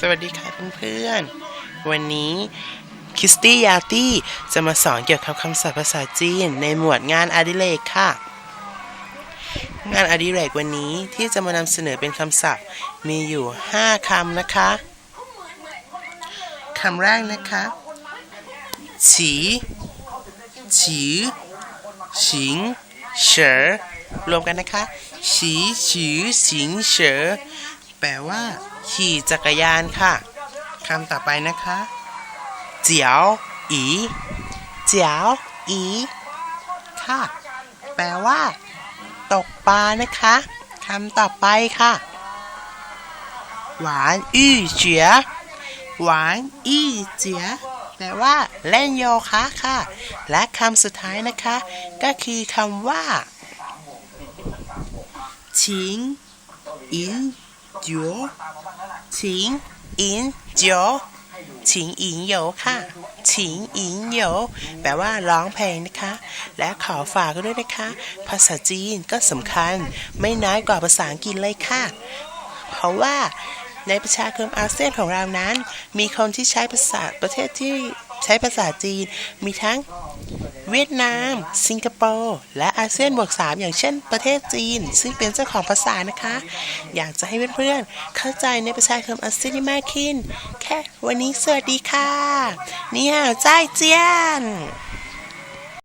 สวัสดีค่ะเพื่อนๆ วันนี้คิสตี้ยาตี้จะมาสอนเกี่ยวกับคำศัพท์ภาษาจีน ในหมวดงานอดิเรกค่ะ งานอดิเรกวันนี้ที่จะมานำเสนอเป็นคำศัพท์มีอยู่ 5คำนะคะคำแรกนะคะฉีฉีฉิงเฉอรวมกันนะคะฉีฉีฉิงเฉอ ลว่า ขี่จักรยานค่ะคำต่อไปนะคะเจียวอีเจียวอีค่ะ แปลว่า ตกปลานะคะคำต่อไปค่ะ หวานอี้เจียหวานอี้เจียแปลว่า เล่นโยคะค่ะ และคำสุดท้ายนะคะ ก็คือคำว่าชิงอิน โยชิงอินโยชิงอินโยค่ะชิงอินโยแปลว่าร้องเพลงนะคะ และขอฝากด้วยนะคะ ภาษาจีนก็สำคัญไม่น้อยกว่าภาษาอังกฤษเลยค่ะ เพราะว่าในประชาคมอาเซียนของเรานั้น มีคนที่ใช้ภาษาประเทศที่ใช้ภาษาจีนมีทั้ง เวียดนาม สิงคโปร์และอาเซียนบวกสามอย่างเช่นประเทศจีน ซึ่งเป็นเจ้าของภาษานะคะ อยากจะให้เพื่อนๆเข้าใจในประชาคมอาเซียนมากขึ้น แค่วันนี้สวัสดีค่ะ นี่ฮาวจ้ายเจียน